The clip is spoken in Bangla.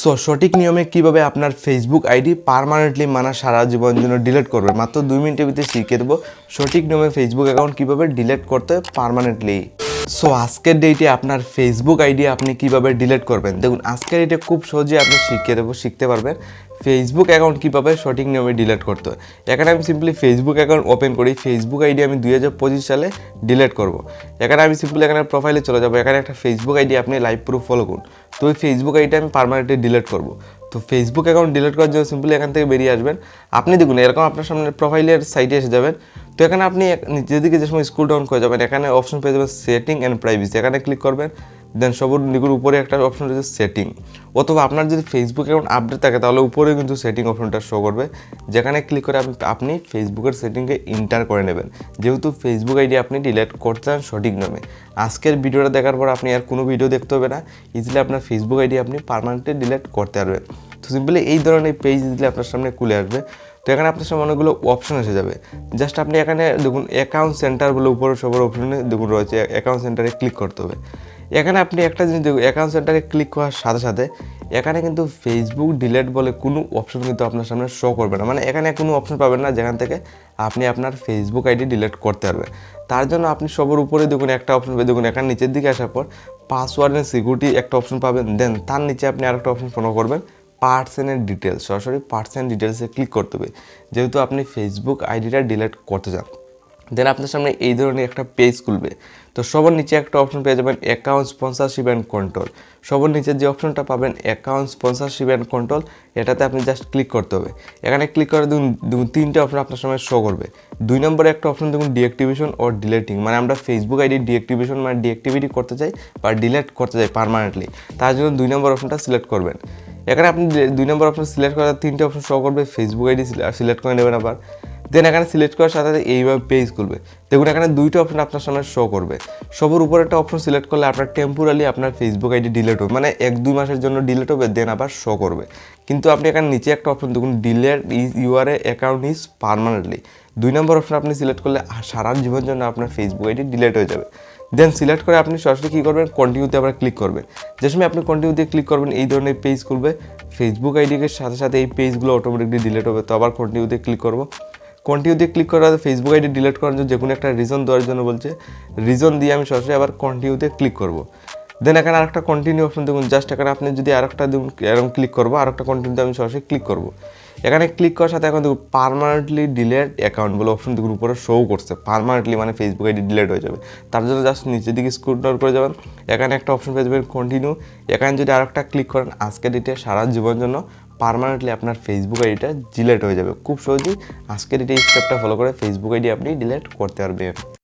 সো সঠিক নিয়মে কীভাবে আপনার ফেসবুক আইডি পারমানেন্টলি মানা সারা জীবনের জন্য ডিলিট করবে? মাত্র দুই মিনিটের ভিতরে শিখিয়ে দেবো। সঠিক নিয়মে ফেসবুক অ্যাকাউন্ট কীভাবে ডিলিট করতে পার্মানেন্টলি সো আজকের ডেটে আপনার ফেসবুক আইডি আপনি কীভাবে ডিলিট করবেন? দেখুন, আজকের ডেটে খুব সহজে আপনি শিখিয়ে দেবো, শিখতে পারবেন। ফেসবুক অ্যাকাউন্ট কীভাবে সঠিক নিয়মে ডিলিট করতে হয়? এখানে আমি সিম্পলি ফেসবুক অ্যাকাউন্ট ওপেন করি। ফেসবুক আইডি আমি দুই হাজার পঁচিশ সালে ডিলিট করব। এখানে আমি সিম্পলি এখানে প্রোফাইলে চলে যাব। এখানে একটা ফেসবুক আইডি আপনি লাইভ প্রুফ ফলো করুন। তো ওই ফেসবুক আইডি আমি পারমানেন্টলি ডিলিট করব। তো ফেসবুক অ্যাকাউন্ট ডিলিট করার জন্য সিম্পলি এখান থেকে বেরিয়ে আসবেন। আপনি দেখুন, এরকম আপনার সামনে প্রোফাইলের সাইটে এসে যাবেন। তো এখানে আপনি নিচের দিকে যে সময় স্কুল ডাউন করে যাবেন, এখানে অপশন পেয়ে যাবেন সেটিং অ্যান্ড প্রাইভেসি এখানে ক্লিক করবেন দেন সবুজ নিগুর উপরে একটা অপশন রয়েছে সেটিং অথবা আপনার যদি ফেসবুক অ্যাকাউন্ট আপডেট থাকে, তাহলে উপরে কিন্তু সেটিং অপশনটা শো করবে। যেখানে ক্লিক করে আপনি আপনি ফেসবুকের সেটিংকে ইন্টার করে নেবেন। যেহেতু ফেসবুক আইডি আপনি ডিলেট করতে চান সঠিক নামে। আজকের ভিডিওটা দেখার পর আপনি আর কোনো ভিডিও দেখতে হবে না। ইজিলি আপনার ফেসবুক আইডি আপনি পারমানেন্টলি ডিলেট করতে পারবেন। তো সিম্পলি এই ধরনের পেজ দিলে আপনার সামনে খুলে আসবে। তো এখানে আপনার সামনে অনেকগুলো অপশন এসে যাবে। জাস্ট আপনি এখানে দেখুন অ্যাকাউন্ট সেন্টার বলে উপরে সবার অপশনে দেখুন রয়েছে অ্যাকাউন্ট সেন্টারে ক্লিক করতে হবে। এখানে আপনি একটা জিনিস দেখুন অ্যাকাউন্ট সেন্টারে ক্লিক করার সাথে সাথে এখানে কিন্তু ফেসবুক ডিলেট বলে কোনো অপশন কিন্তু আপনার সামনে শো করবে না। মানে এখানে কোনো অপশন পাবেন না, যেখান থেকে আপনি আপনার ফেসবুক আইডি ডিলেট করতে পারবেন। তার জন্য আপনি সবার উপরে দেখুন একটা অপশন পাবেন। দেখুন, এখানে নিচের দিকে আসার পর পাসওয়ার্ড অ্যান্ড সিকিউরিটি একটা অপশন পাবেন। দেন তার নিচে আপনি আরেকটা অপশন ফলো করবেন। পার্সেনের ডিটেলস সরাসরি পার্সেন্ট ডিটেলসে ক্লিক করতে হবে। যেহেতু আপনি ফেসবুক আইডিটা ডিলিট করতে চান দেন আপনার সামনে এই ধরনের একটা পেজ খুলবে। তো সবার নিচে একটা অপশন পেয়ে যাবেন অ্যাকাউন্ট স্পন্সারশিপ অ্যান্ড কন্ট্রোল সবার নিচে যে অপশনটা পাবেন অ্যাকাউন্ট স্পন্সারশিপ অ্যান্ড কন্ট্রোল এটাতে আপনি জাস্ট ক্লিক করতে হবে। এখানে ক্লিক করে দেখুন তিনটে অপশন আপনার সামনে শো করবে। দুই নম্বরে একটা অপশন দেখুন ডিঅ্যাক্টিভেশন ও ডিলেটিং মানে আমরা ফেসবুক আইডি ডিঅ্যাক্টিভেশন মানে ডিঅ্যাক্টিভিটি করতে চাই বা ডিলেট করতে চাই পারমানেন্টলি তার জন্য দুই নম্বর অপশনটা সিলেক্ট করবেন। এখানে আপনি দুই নম্বর অপশন সিলেক্ট করার তিনটে অপশন শো করবে ফেসবুক আইডি সিলেক্ট করে নেবেন আবার। দেন এখানে সিলেক্ট করার সাথে সাথে এইভাবে পেজ খুলবে। দেখুন, এখানে দুইটা অপশন আপনার সামনে শো করবে। সবার উপরে একটা অপশন সিলেক্ট করলে আপনার টেম্পোরালি আপনার ফেসবুক আইডি ডিলেট হবে। মানে এক, দুই মাসের জন্য ডিলেট হবে দেন আবার শো করবে। কিন্তু আপনি এখানে নিচে একটা অপশন দেখুন delete is your a account is permanently দুই নম্বর অপশন আপনি সিলেক্ট করলে সারা জীবনের জন্য আপনার ফেসবুক আইডি ডিলেট হয়ে যাবে। দেন সিলেক্ট করে আপনি সরাসরি কী করবেন? কন্টিনিউতে আবার ক্লিক করবেন। যে সময় আপনি কন্টিনিউতে ক্লিক করবেন, এই ধরনের পেজ খুলবে। ফেসবুক আইডিকে সাথে সাথে এই পেজগুলো অটোমেটিকলি ডিলিট হবে। তো আবার কন্টিনিউতে ক্লিক করব। কন্টিনিউতে ক্লিক করার ফেসবুক আইডি ডিলিট করার জন্য যে কোনো একটা রিজন দেওয়ার জন্য বলছে। রিজন দিয়ে আমি সরাসরি আবার কন্টিনিউতে ক্লিক করব। দেন এখানে আরেকটা কন্টিনিউ অপশন দেখুন। জাস্ট এখানে আপনি যদি আরেকটা দেখুন, এরকম ক্লিক করব। আরেকটা কন্টিনিউতে আমি সরাসরি ক্লিক করব। এখানে ক্লিক করার সাথে এখন দেখুন পারমানেন্টলি ডিলেট অ্যাকাউন্ট বলে অপশন দেখুন, উপরে শো করছে। পারমানেন্টলি মানে ফেসবুক আইডি ডিলেট হয়ে যাবে। তার জন্য জাস্ট নিচের দিকে স্ক্রল ডাউন করে যাবেন। এখানে একটা অপশন পেয়ে যাবেন কন্টিনিউ এখানে যদি আরেকটা ক্লিক করেন, আজকের ডেটে সারা জীবনের জন্য পারমানেন্টলি আপনার ফেসবুক আইডিটা ডিলেট হয়ে যাবে। খুব সহজেই আজকের ডেটে এই স্টেপটা ফলো করে ফেসবুক আইডি আপনি ডিলেট করতে পারবেন।